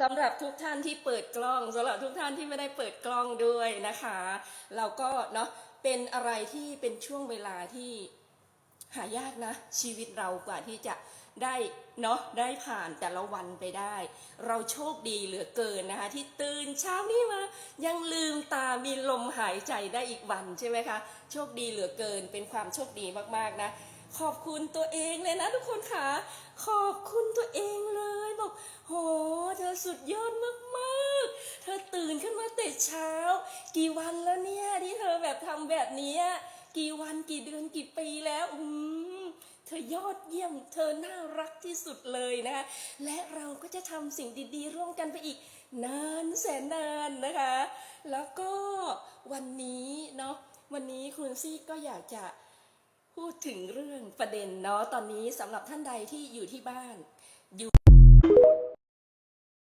สำหรับทุกท่านที่เปิดกล้องสำหรับทุกท่านที่ไม่ได้เปิดกล้องด้วยนะคะ เราก็เนาะเป็นอะไรที่เป็นช่วงเวลาที่หายากนะ ชีวิตเรากว่าที่จะได้เนาะได้ผ่านแต่ละวันไปได้ เราโชคดีเหลือเกินนะคะ ที่ตื่นเช้านี้มา ยังลืมตามีลมหายใจได้อีกวันใช่ไหมคะ โชคดีเหลือเกินเป็นความโชคดีมากๆนะ ขอบคุณตัวเองเลยนะทุกคนค่ะ ขอบคุณตัวเองเลย สุดยอดมากๆ เธอตื่นขึ้นมาแต่เช้า กี่วันแล้วเนี่ยที่เธอแบบทำแบบนี้กี่วันกี่เดือนกี่ปีแล้วอืมเธอยอดเยี่ยม เธอน่ารักที่สุดเลยนะคะและเราก็จะทำสิ่งดีๆ ร่วมกันไปอีกนานแสนนานนะคะ แล้วก็วันนี้เนาะวันนี้คุณซี่ก็อยากจะพูดถึงเรื่องประเด็นเนาะตอนนี้สำหรับท่านใดที่อยู่ที่บ้านอยู่